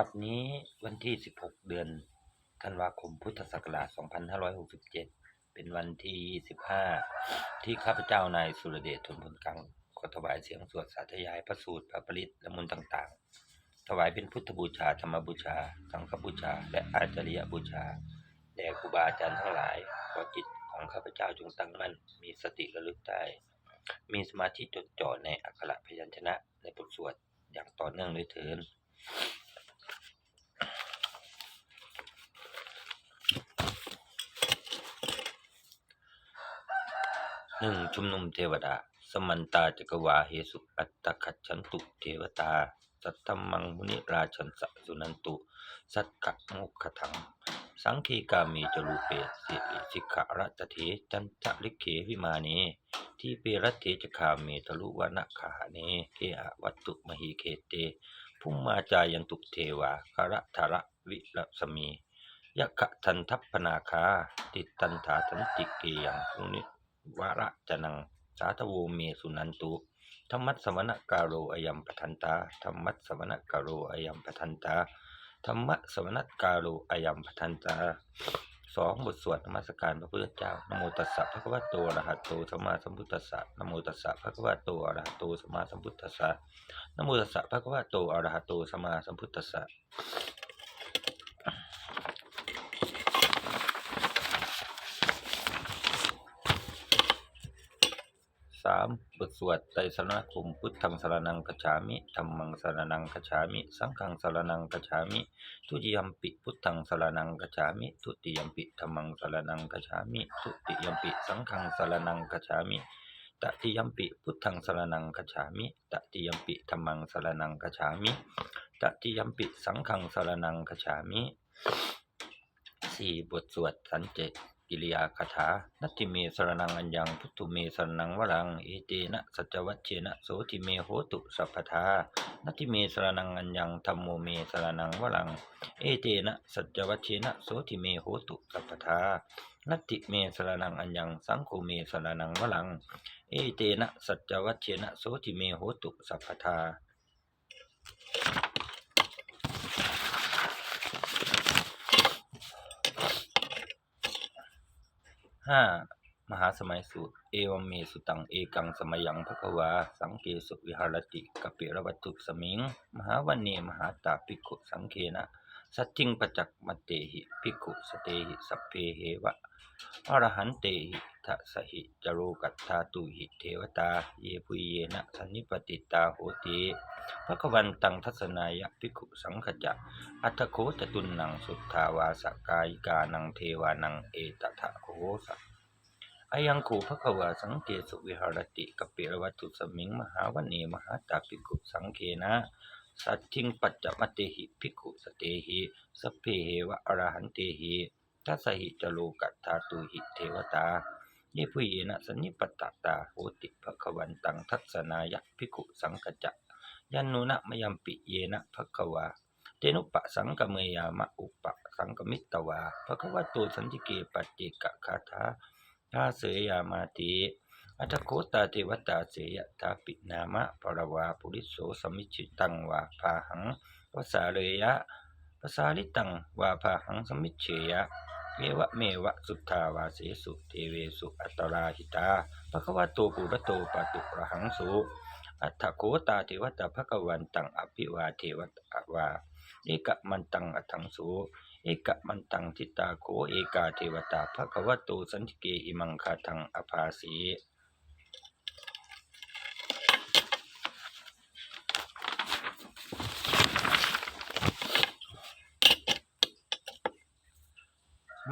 ปัจจุบันนี้วันที่ 16 เดือนธันวาคมพุทธศักราช 2567 เป็นวันที่ 25 ที่ข้าพเจ้านายสุรเดชทุนพลกังขอถวายเสียงสวดสาธยายพระสูตรพระปริตและมนต์ต่างๆ ถวายเป็นพุทธบูชาธรรมบูชา สังฆบูชา และอาจาริยบูชาแด่ครูบาอาจารย์ทั้งหลาย ขอจิตของข้าพเจ้าจงตั้งมั่น มีสติระลึกได้มีสมาธิจดจ่อในอักขระพยัญชนะในบทสวดอย่างต่อเนื่องเลยเถิน หนึ่งชุมนุมเทวดา สมันตาจักรวาเหสุ อัตตคัจฉันตุเทวตา สัทธมมังมุนิราชันสะสุนันตุ สัตกะมุขถัง สังคีกามีจรูเปสิริสิกขรัตเถจันทะลิเขวิมาเนที่เปรัตเถจคาเมทะลุวนะขาเนเกอะวัตตุมหีเคเตภุมมาจายันตุเทวาคาระทาระวิรสมียะขะทันทัพพนาคา ติตันถาทันติเกยังมุนิ วาระจนัง สาธโวเมสุนันตุธรรมัสสวนกาโรอยัมปทันตาธรรมัสสวนกาโรอยัมปทันตาธรรมะสวนกาโรอยัมปทันตาสองบทสวดนมัสการพระพุทธเจ้านโมตัสสะภะคะวะโตอระหะโตสัมมาสัมพุทธัสสะนโมตัสสะภะคะวะโตอระหะโตสัมมาสัมพุทธัสสะนโมตัสสะภะคะวะโตอระหะโตสัมมาสัมพุทธัสสะ สามบทสวดไตรสรณคมพุทธังสรนังคัจฉามิธรรมังสรนังคัจฉามิ สังฆังสรนังคัจฉามิ ทุติยมปิพุทธังสรนังคัจฉามิ ทุติยมปิธรรมังสรนังคัจฉามิ ทุติยมปิสังฆังสรนังคัจฉามิตติยมปิพุทธังสรนังคัจฉามิตติยมปิธรรมังสรนังคัจฉามิตติยมปิสังฆังสรนังคัจฉามิสี่บทสวดสันเจ กิริยาคาถา นัตติเมสรนังอัญญัง พุทธุเมสรนังวรัง เอเตนะสัจวัชเชนะโสติเมโหตุสัพพทา นัตติเมสรนังอัญญังธรรมโมเมสรนังวรัง เอเตนะสัจวัชเชนะโสติเมโหตุสัพพทา นัตติเมสรนังอัญญัง สังโฆเมสรนังวรัง เอเตนะสัจวัชเชนะโสติเมโหตุสัพพทา ห้ามหาสมัยสูตร เอวเมสุตัง เอกังสมยังภควา สังเกสุวิหารติกเปรวัตถุสมิง มหาวันเนมหาตาภิกขุสังเคนะ สัจจิงประจักมเตหิภิกขุสเตหิสัพเพเหวะอรหันเตหิ ทัสสหิจโรกัตถาตุหิเทวตา เยปุเยนะสันนิปติตาโหติภควันตังทัศนายะภิกขุสังขจะ อัตโคจตุนนังสุทธาวาสกายกานังเทวานังเอตถะโคสะอายังคูภควาสังเกสุวิหารติกเปิรวัตุสมิงมหาวันเนมหาตาภิกขุสังเคนะสัตทิงปัจจมเตหิภิกขุสเตหิสพเพเหวะอรหันเตหิทัสสหิจโลกัตถาตุหิเทวตา เยพุเยนะสนนิปตตตาโหติภควันตังทัศนายะภิกขุสังกจะยันนุนะมยัมปิเยนะภควาเตนุปะสังกเมยามะอุปะสังกมิตตวาภควะโตสันติเกปัจเจกะคาถาทาเสยามาติอัตโคตาเทวตาเสยทาปินามะปรวาปุริโสสมิจิตังวาพาหังวสาเลยะภาษาลิตังวาพาหังสมิจเฉยะ เมวะเมวะสุทธาวาเสสุเทเวสุอัตตราหิตาภควะโตปุระโตปะตุระหังสุอัตถโคตาเทวตาภควันตังอภิวาเทวตาวาเอกมันตังอัตังโสเอกมันตังทิตาโคเอกาเทวตาภควโตสันติเกอิมังคาทังอภาสี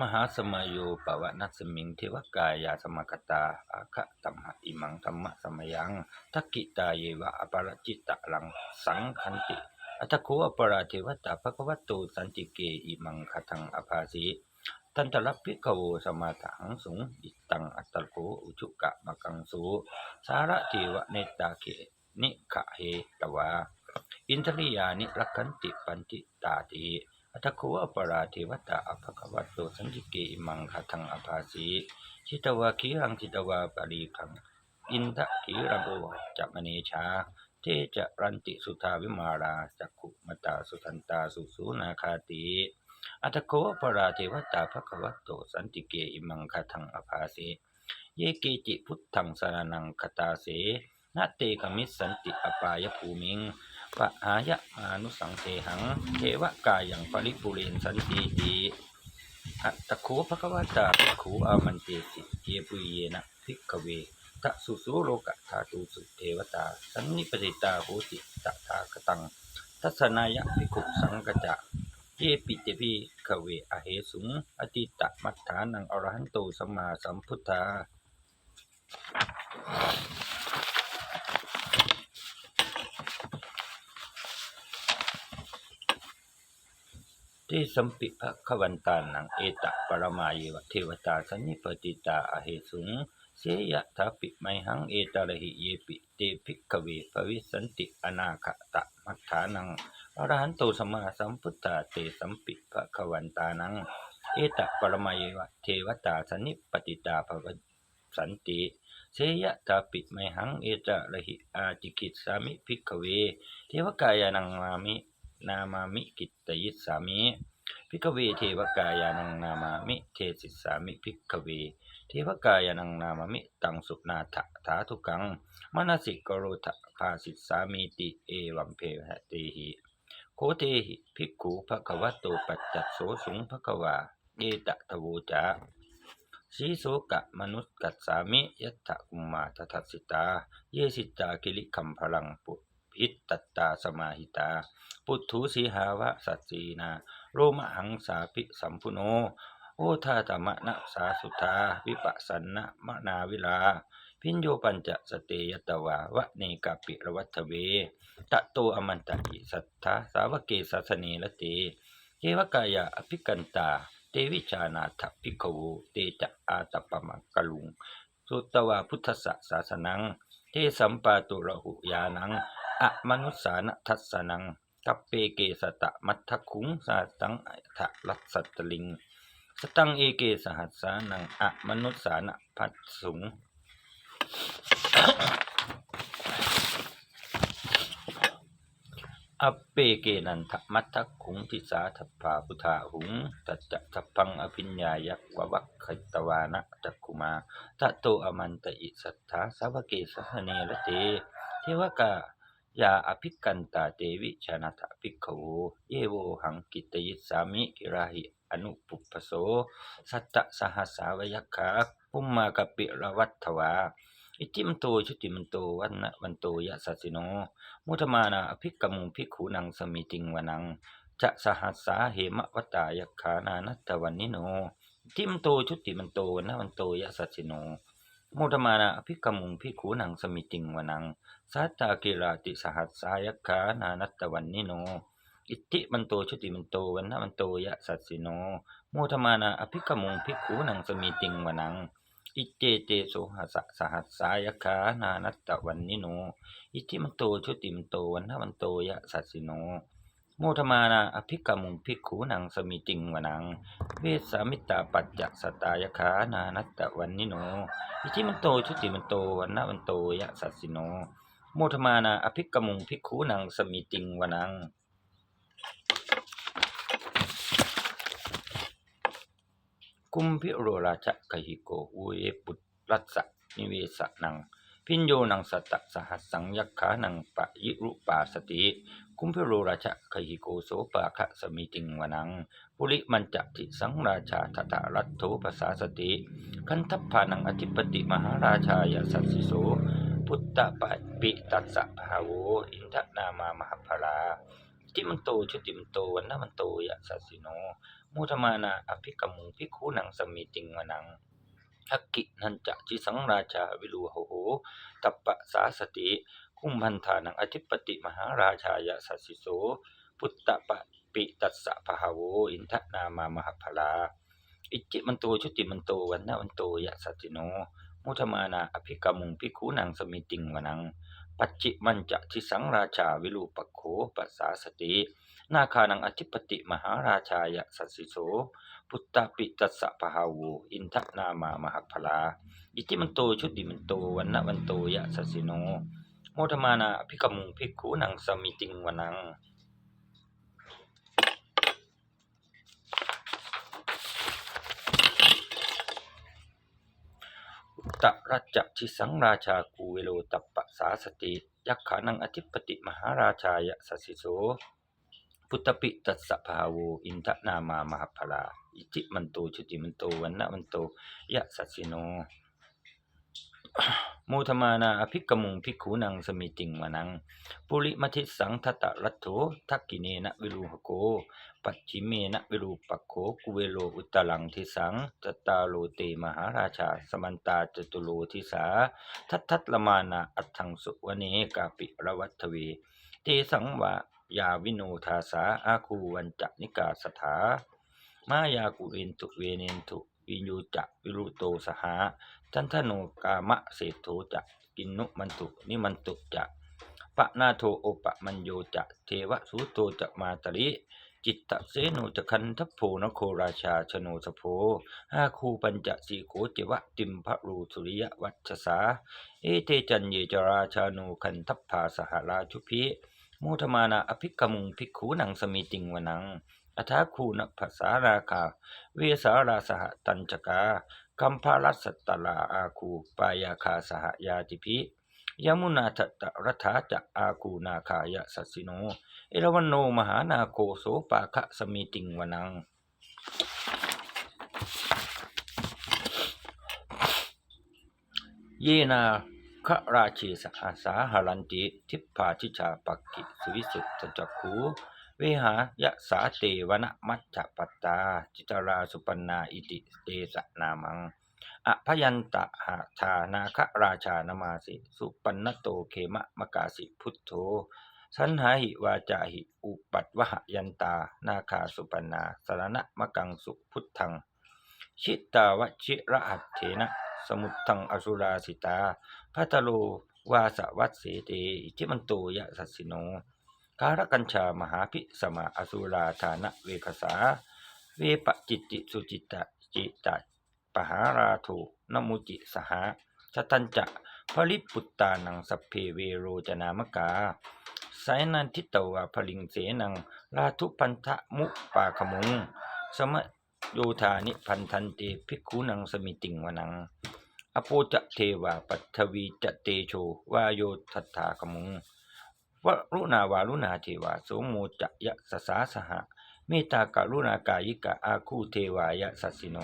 มหาสมายโยปวนัสสมิงเทวกายาสมกตาอาคะตัมหะอิมังธรรมะสมยังทักกิตาเยวะอปรจิตตะลังสังคันติอัตโคอปราเทวตาภควโตสันติเกอิมังคทังอภาสีตันตลัพพิกโวสมาถังสุงอิตังอัตตโคอุจุกะมะกังสูสาระเทวเนตตาเกนิขะเฮตวาอินทริยานิรักขันติปันติตาติ อัตถโคอปราเทวตาอภควัตโตสันติเกอิมังคทังอภาสีชิตวาคีรังชิตวาปรีคัง อินทะขีระโบจัมเนชา เทจะรันติสุทาวิมาราจักขุมตาสุทันตาสุสูนาคาติอัตโคปราเทวตาภควัตโตสันติเกอิมังคทังอภาเสเยเกจิพุทธังสรนังคตาเสนาเตกมิสันติอปายภูมิง ปะหายะมานุสังเทหังเทวกายังปริปุเรนสันติติอัตโคภควตาภิกขุอามันเตสิเยปุยเยนะภิกขเวทะสุสูโลกะธาตุสุเทวตา สันนิปติตาโหติตถาคตังทัศนายะภิกขุสังกจะเยปิเตปิขเวอเหสุง อติตะมัฏฐานังอรหันโตสัมมาสัมพุทธา ที่สัมปิภะขวันตานังเอตะปรมายวะเทวตาสันนิปติตาอเหสุงเสยะทาปิไมหังเอตระหิเยปิเตภิกขเวภวิสันติอนาคตะมัฏฐานังอรหันโตสมาสัมพุทธาเตสัมปิภะขวันตานัง เอตะปรมายวะเทวตาสันนิปติตาภวสันติเสยะทาปิไมหังเอตระหิอาจิกิตสามิภิกขเว เทวกายานังมามิ นามามิกิตตยิสสามิภิกเวเทวกายานังนามามิเทสิสามิภิกเว เทวกายานังนามามิตังสุนาถถาทุกังมนสิกโรทะภาสิสามิติเอวัมเพหะเตหิโคเทหิภิกขุภะคะวะโตปัจจัสโสสุงภะคะวาเอตะทะโวจาสีโสกะมนุสกัสสามิยัตถะกุมมาททัสสิตา เยสิตากิริคัมพลังปุ พิตตตาสมาหิตา ปุถุสีหาวะสัจจีนาโรมหังสาปิสัมพุโน โอทาตมะนะสาสุธา วิปัสสันนะมะนาวิลา พิญโยปัญจสเตยตวาวะเนกาปิระวัตเว ตะโตอมันตะอิสัทธาสาวเกสัสเนละเตเทวกายาอภิกันตา เตวิชานาถภิกขวเตจะอาตปมังกลุง สุตวาพุทธสสาสนัง ทสัมปาตุระหุยานังอะมนุษสานทัสนัง กัปเปเกสตะมัทคุงสาตังอัทลัสัตตลิง สตังเอเกสหัสสานังอะมนุษสานพัสสุง อเปเกนันทมัททคุงทิสาทัพพาพุทธาหุงตัจจะทัพพังอภิญญายักววัคขิตวานะจักขุมาตะโตอมันตอิสัทธาสาวเกสหเนละเต เทวกายาอภิกันตาเตวิชนะทะภิกขโวเยโวหังกิตยิสามิกิราหิอนุปุปโส สัตตะสหัสสาวยักขาปุมมากปิระวัตถวา อิติมโตชุติมันโตวันนะวันโตยะสัสิโน มุทมานาอภิกขมุงภิกขุนังสมิติงวนังจะสหัสสาเหมะวตายักขานานัตวันนิโนอิติมโตชุติมันโตวันนะวันโตยะสัสิโนมุทมานาอภิกขมุงภิกขุนังสมิติงวนัง สัตตากิราติสหัสสายักขานานัตวันนิโน อิติมันโตชุติมันโตวันนะวันโตยะสัสิโน มุทมานาอภิกขมุงภิกขุนังสมิติงวนัง อิเจเตโสหัสสะสหัสสายคานานัตตะวันนิโน อิทิมันโตชุติมโตวันนะวันโตยะสัสสิโน โมทมานาอภิกรรมุงภิกขุนังสมิติงวนัง เวสามิตาปัจจะสตายคานานัตตะวันนิโน อิทิมันโตชุติมันโตวันนะวันโตยะสัสสิโน โมทมานาอภิกรรมุงภิกขุนังสมิติงวนัง กุมพิโรราชกหิโกอุเอปุตรัสสะนิเวสนัง พิญโยนังสตะสหัสสังยักขานังปะยิรุปาสติ กุมพิโรราชกหิโกโสปาคะสมิติงวนังปุริมันจะทิสังราชาทตารัตโถภาษาสติ คันทัพพานังอธิปติมหาราชายาสัสสิโสพุทธปะปิตัสสะภาโวอินทนามามหพลาทิมันโตชุติมันโตวันนมันโตยะสัสสิโน มุทมานาอภิกรรมุงภิกขุนังสมิติงวนังอักกินันจะจิสังราชาวิลูโหโหตัปปะสาสติ คุมพันธานังอธิปติมหาราชายะสัสสิโส พุทธปะปิตัสสะภาโวอินทนามามหพลา อิจิมันโตชุติมันโตวันนะวันโตยะสัสิโน มุทมานาอภิกรรมุงภิกขุนังสมิติงวนัง ปัจจิมันจะทิสังราชาวิลูปโขปัสสาสติ นาคานังอธิปติมหาราชายะสัสสิโส พุทธปิตัสสะภาโวอินทนามามหพลา อิติมันโตชุติมันโตวันนะวันโตยะสัสสิโนมโมทมานาอภิกมุงภิกขุนังสมิติงวนังตรัจจทิสังราชากูเวโลตัปปะสาสติยักขานังอธิปติมหาราชายะสัสสิโส พุทธปิตัสสภาโวอินทนามามหพลาอิจิมันโตชุติมันโตวันนะมันโตยะสัสสิโนโมทมานาอภิกมุงภิกขุนังสมิติงวนัง ปุริมทิสังทตะรัตโถทักกิเนนะวิรูหโก ปัจฉิเมนะวิรูปักโขกุเวโลอุตลังทิสังตตาโลเตมหาราชา สมันตาจตุโลทิสา ทัตทัตละมานาอัตถังสุวเนกาปิระวัตเว เตสังวา ยาวิโนทาสาอาคูวันจะนิกาสถา มายากุเรนตุเวเนนตุวิญูจะวิรุโตสหาทันทโนกามะเศรษโธจะกินนุมันตุนิมันตุจะปะนาโทโอปะมัญโยจะเทวสุโตจะมาตริ จิตตะเสโนจะคันทัพโพนโคราชาชโนสโพห้าคูปัญจสีโกเจวะติมพระรูสุริยวัชสา เอเตจันเยจราชาโนคันทัพพาสหราชุพิ โมทมานาอภิกมุงภิกขุนังสมิติงวนังอัฐาคูนภาษาราคา เวสาราสหตัญจกากัมพาลัสตลาอาคูปายาคาสหยาติพิยมุนาทตรัฐาจะอาคูนาคายะสัสสิโน เอราวันโนมหานาโคโสปาคะสมิติงวนัง เยนา คะราชีสหาสาหารันติ ทิพพาชิชาปักกิสุวิสุทธจักขูเวหายะสาเตวนมัจจปัตตา จิตราสุปนาอิติเตสนามังอภยันตะหาธานาคราชานามาสิ สุปันนโตเขมะมกาสิพุทโธ สันหาหิวาจาหิ อุปัตวหยันตา นาคาสุปนนาสรณะมกังสุพุทธัง ชิตาวชิระหัตเถนะ สมุตตังอสุราสิตาพัทโลวาสวัตเสเตอิจิมันโตยะสัสสิโนการกัญชามหาพิสมาอสุราธานะเวคสา เวปจิตติสุจิตตจิตตปหาราโทนมุจิสหาชตัญจะผลิปุตตานังสัพเพเวโรจนามกาสายนันทิตวาผลิงเสนังลาทุพันธะมุปาขมุง สมโยธานิพันธันเตภิกขุนังสมิติงวนัง อโปจะเทวาปัทวีจะเตโชวาโยทัตถาขมุงวรุณาวารุณาเทวาโสโมจะยะสสาสหะเมตตากรุณากายิกะอาคูเทวายะสัสสิโน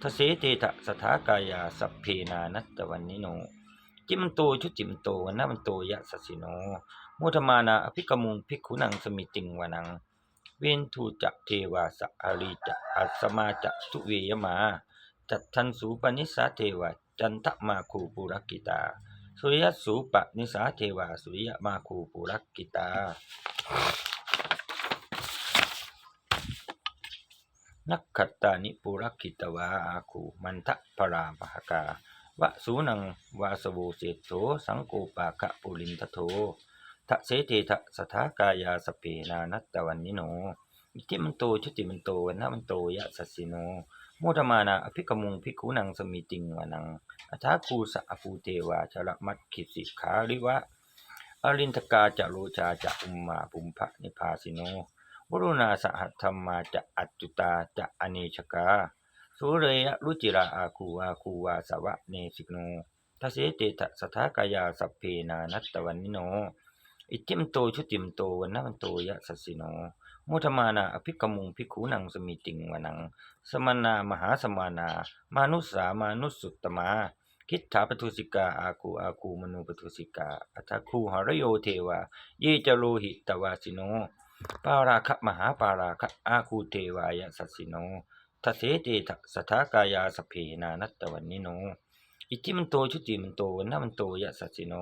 ทเสเตทะสถากายาสัพเพนานัตตวันนิโน จิมันโตชุจิมโตวันนามันโตยะสัสสิโนโมทมานาอภิกมุงภิกขุนังสมิติงวนัง เวนทูจะเทวาสอารีจะอัสสมาจะทุเวยมา จัตทันสูปนิสาเทวา จันทมาคูปุรกิตา สุริยสูปนิสาเทวา สุริยมาคูปุรกิตา นักขัตตานิปุรคิตวาอาคูมันทะพรามหกาวะสูนังวาสโวเศธโธสังโกปาคะปุลินทโธทะเสเตทะสถากายาสเปนานัตตวันนิโนอิทิมันโตชุติมันโตวันนะมันโตยะสัสสิโน โมทมานาอภิกมุงภิกขุนังสมิติงวานังอัฐาคูสะอภูเทวาชระมัตขิสิขาริวะอรินทกาจะโลชาจะอุมมาปุมภะนิพาสิโนวรุณาสหัธรรมาจะอัจจุตาจะอเนชกาสุเรยรุจิราอาคูอาคูวาสวะเนสิกโนทเสเตทะสถากายาสัพเพนานัตตวันนิโน อิจิมโตชุติมโตวันนะมันโตยะสัสสิโน มทมานาอภิกมุงภิกขุนังสมิติงวนัง สมนามหาสมานา มานุสามานุสุตตมา คิดถาปทุสิกาอาคูอาคูมนุปทุสิกา อัตคูหรโยเทวา เยจโลหิตวาสิโน ปาราคะมหาปาราคะอาคูเทวายสัสสิโนทเสเตทะสถากายาสเพนานัตตวันนิโน อิจิมันโตชุติมันโตวันนมันโตยะสัสสิโน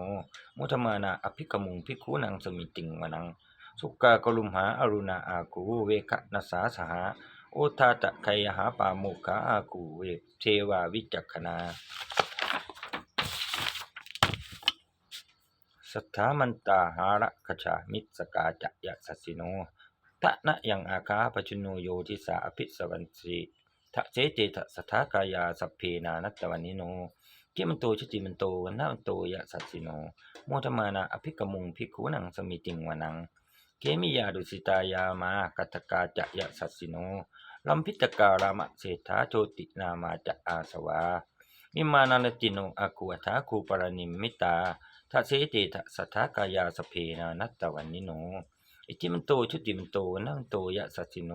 มุทมานาอภิกมุงภิกขุนังสมิติงวนัง สุกากลุมหาอรุณาอากูเวคะนัสสาสหาโอทาตะไคยหาปาโมกขาอากูเวเทวาวิจักขณาสัทธามันตาหาระคชามิสกาจะยะสัสิโนทะนะยังอาคาปชุโนโยทิสาอภิสวันสีทะเสเจทะสถากายาสัพเพนานัตตวันนิโนกิมันโตชุติมันโตวันนามันโตยะสัสสิโนโมทมานาอภิกมุงภิกขุนังสมิติงวนัง เกมิยาดุสิตายามากัตกาจะยะสัสสิโนลัมพิตการามะเศรษฐาโชตินามาจะอาสวามิมานาลติโนอากุอัฐาคูปรณิมมิตาทัเสเตทะสัทธากายาสเพนานัตตวันนิโน อิติมันโตชุติมันโตวันนามันโตยะสัสสิโน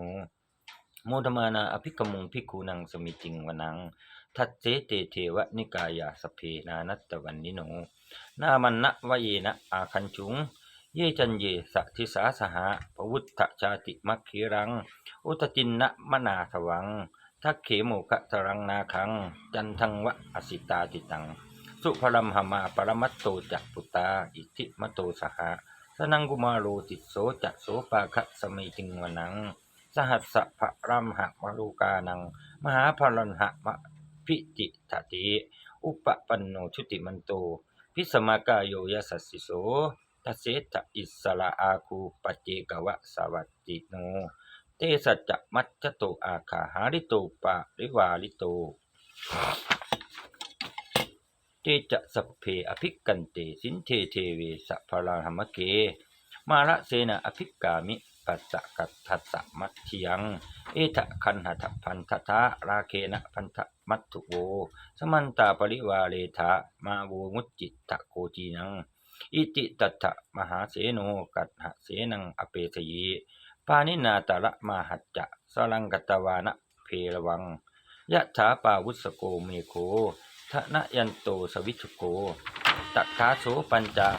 โมทมานาอภิกมุงภิกขุนังสมิติงวนัง ทัตเสเตเทวนิกายาสเพนานัตตวันนิโน นามันนะวะเยนะอาคันจุง เยจันเยสะทิสาสหะปวุฒชาติมัคคีรัง อุตตินนะมนาสวัง ทักเขโมกะสรังนาคัง จันทังวะอสิตาติตัง สุภรัมหมาปรมัตโตจักปุตตา อิทิมโตสหะสนังกุมาโรติโสจักโสปาคะสมิติงวนัง สหัสสะภะรัมหะมรูกานัง มหาพลันหะมะพิติตติ อุปปันโนชุติมันโต พิสมากายโยยสัสสิโส ทัสเสตอิสระอาคูปเจกวะสวัตติโน เตสัจมัจจโตอาคาหาริโตปะริวาลิโตเตจะสัพเพอภิกกันเตสินเทเทเวสะพลาหมะเก มาระเสนะอภิกามิปัสสะกัตถัสสะมัทธิยังเอทะคันหทะพันทะทะราเคนะพันทะมัตถุโว สมันตาปริวาเลทะมาโวมุจจิตตะโกจีนัง อิติตัตถะมหาเสโนกัตหะเสนังอเปสยีปานินาตระมาหัจจะสลังกตวานะเพรวังยะถาปาวุสโกเมโคทะนะยันโตสวิชุโกตัทธาโสปัญจา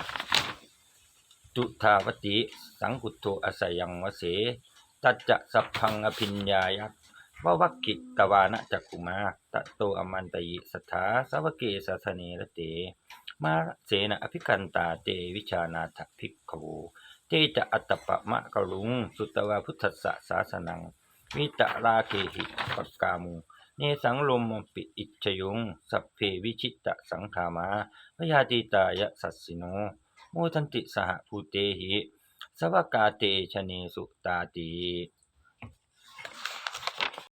ตุทาวติ สังกุตโตอสยังวเส ตัจจะสัพพังอภิญญายัก ววักกิตวานะจักกุมาตะโตอมันตยิสัทธาสาวเกสัสเนระเต มาเสนะอภิกันตาเตวิชานาถภิกขโวเตจะอัตตปะมะกะลุง สุตวาพุทธสสะสาสนัง วิตะราเคหิปกกามุเนสังลมปิอิจฉยุง สัพเพวิชิตตสังขามาพยาติตายะสัสสิโนโมทันติสหภูเตหิสวกาเตชะเนสุตาติ